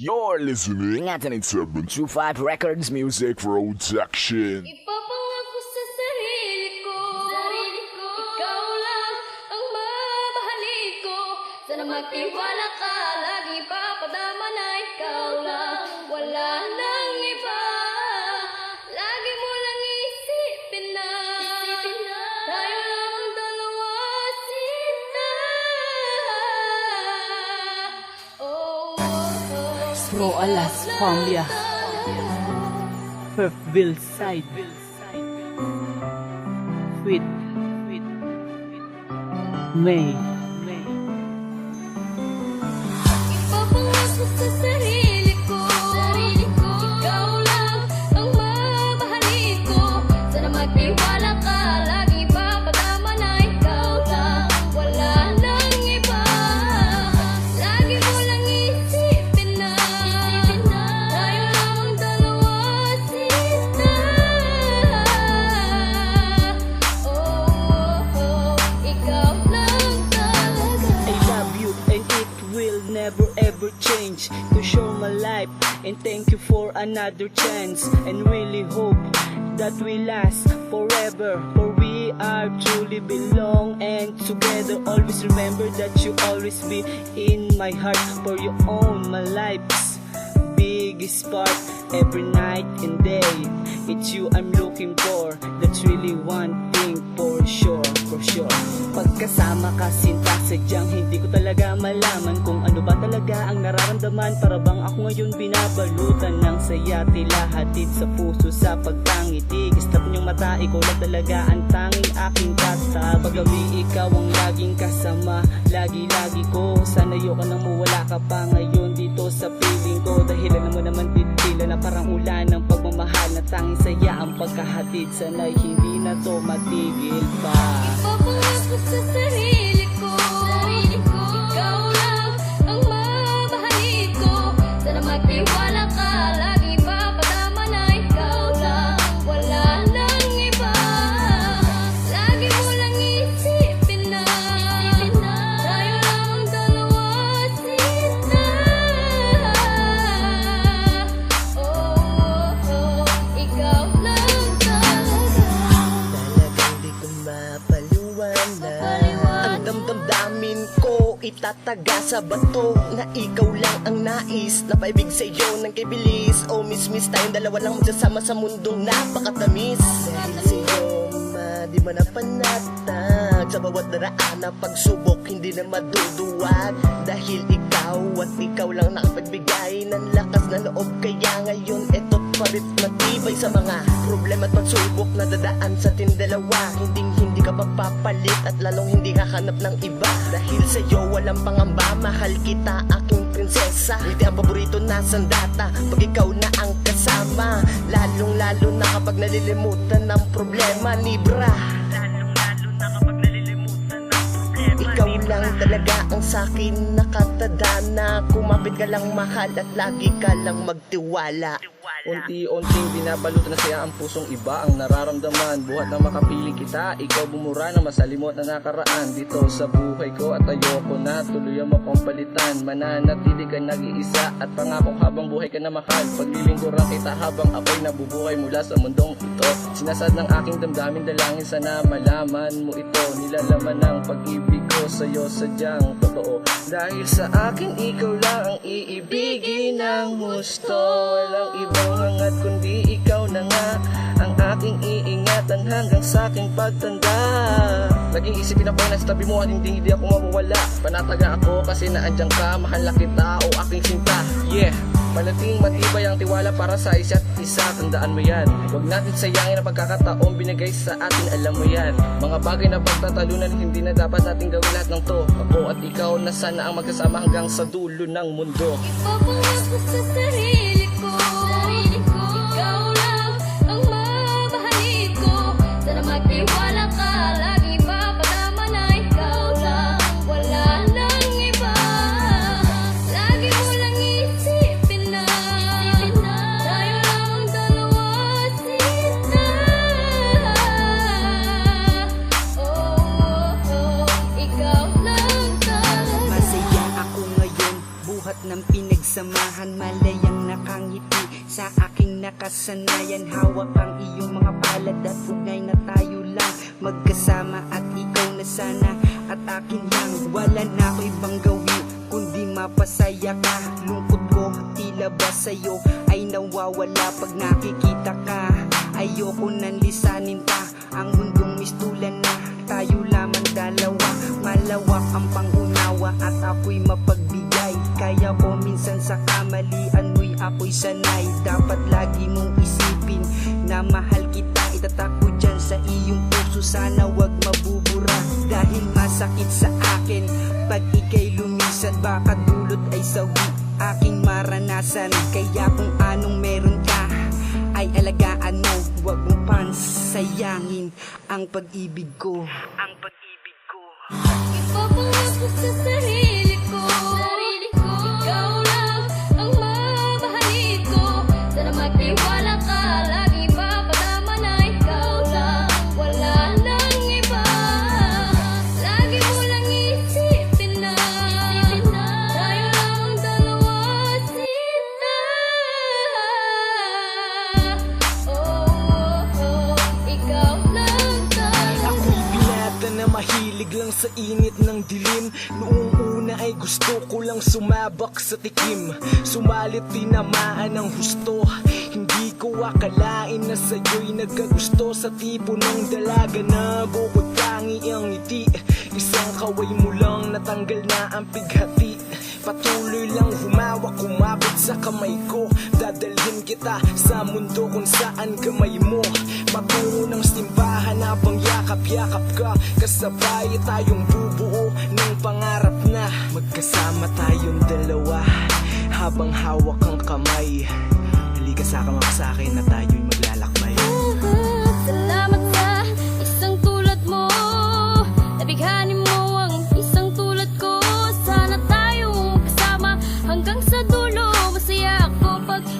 You're listening at an 725 Records Music Production. Ipapangako sa sarili ko, sarili ko, ikaw lang ang mamahalin ko. Sana magtiwala ka, lagi papadama na ikaw lang, Pro alas familia Perville side With May and thank you for another chance. And really hope that we last forever. For we are truly belong. And together Always remember that you always be in my heart. For you own my life's biggest part. Every night and day. It's you I'm looking for. That's really one thing for sure, sure Pagkasama ka sinta Sadyang hindi ko talaga malaman Kung ano ba talaga ang nararamdaman. Para bang ako ngayon binabalutan ng saya Tila hatid sa puso sa pagkangiti Kislap niyong mata Ikaw lang talaga ang tanging aking kata Pagawi ikaw ang laging kasama Lagi-lagi ko. Sana ka nang mawala ka pa ngayon Dito sa piling ko. Dahil alam mo naman din tila na parang ulan ng pagmamahal Na tanging saya ang pagkahatid Sana'y hindi na to matigil pa. Ipapangako sa sarili itataga sa bato Na ikaw lang ang nais na paibig sa iyo ng kibilis O miss-miss tayong dalawa lang magsasama sa mundong napakatamis. Dahil sa iyo ma, di man napanatag. Sa bawat daraan na pagsubok hindi na maduduwag. Dahil ikaw at ikaw lang nakapagbigay ng lakas na loob. Kaya ngayon eto parit matibay sa mga problema at pagsubok na dadaan sa ating dalawa. Hindi magpapalit at lalong hindi kahanap ng iba. Dahil sa iyo walang pangamba, mahal kita aking prinsesa. Hindi ang paborito na sandata pag ikaw na ang kasama. Lalong lalo na kapag nalilimutan ng problema ni ikaw lang talaga ang sakin. Nakatadana Kumapit ka lang mahal at lagi ka lang magtiwala. Unti-unting binabalot na saya ang pusong iba. Ang nararamdaman Buhat na makapili kita, ikaw bumura na masalimot na nakaraan. Dito sa buhay ko at ayoko na. Tuluyan mo kong palitan. Mananatili ka nag-iisa. At pangako habang buhay ka na mahal. Paglilingkuran kita habang ako'y nabubuhay mula sa mundong ito. Sinasad ng aking damdamin dalangin sana malaman mo ito. Nilalaman ng pag-ibig ko sa'yo sadyang totoo. Dahil sa akin ikaw lang ang iibigin ng gusto. Walang ibang hangat kundi ikaw na nga Ang aking iingatan hanggang sa aking pagtanda. Naging isipin ako na sa tabi mo at hindi hindi ako mawawala. Panataga ako kasi naandyan ka Mahal na kita o aking sinta. Yeah Palating matibay ang tiwala para sa isa't isa. Tandaan mo yan. Huwag natin sayangin ang pagkakataong binigay sa atin. Alam mo yan. Mga bagay na pagtatalunan Hindi na dapat natin gawin lahat ng to. Ako at ikaw na sana ang magkasama hanggang sa dulo ng mundo. Ipapangako sa sarili ng pinagsamahan Malayang nakangiti. Sa aking nakasanayan Hawak ang iyong mga palad At ugnay na tayo lang. Magkasama at ikaw na sana At akin lang. Wala na ako ibang gawin Kundi mapasaya ka. Lungkot ko tila ba sa'yo Ay nawawala pag nakikita ka? Ayoko nang lisanin pa Ang mundong mistulan na Tayo lamang dalawa. Malawak ang pangunawa At ako'y mapagbigay Kaya ko minsan sa kamalian mo'y ako'y sanay. Dapat lagi mong isipin Na mahal kita. Itatak ko dyan sa iyong puso. Sana wag mabubura Dahil masakit sa akin. Pag ika'y lumisan Baka dulot ay sawi. Aking maranasan. Kaya kung anong meron ka ay alagaan mo. Huwag mong pansayangin ang pag-ibig ko. Ang pag-ibig lang sa init ng dilim. Noong una ay gusto ko lang sumabak sa tikim. Sumalit tinamaan ng husto. Hindi ko akalain na sa'yo'y nagkagusto Sa tipo ng dalaga na bukod tangi ang ngiti. Isang kaway mo lang natanggal na ang pighati. Patuloy lang humawak, kumabot sa kamay ko. Dadalhin kita sa mundo kung saan kamay mo Patungo ng simbahan habang yakap-yakap ka. Kasabay tayong bubuo ng pangarap na Magkasama tayong dalawa. Habang hawak ang kamay Halika sa akin, sa akin na tayo'y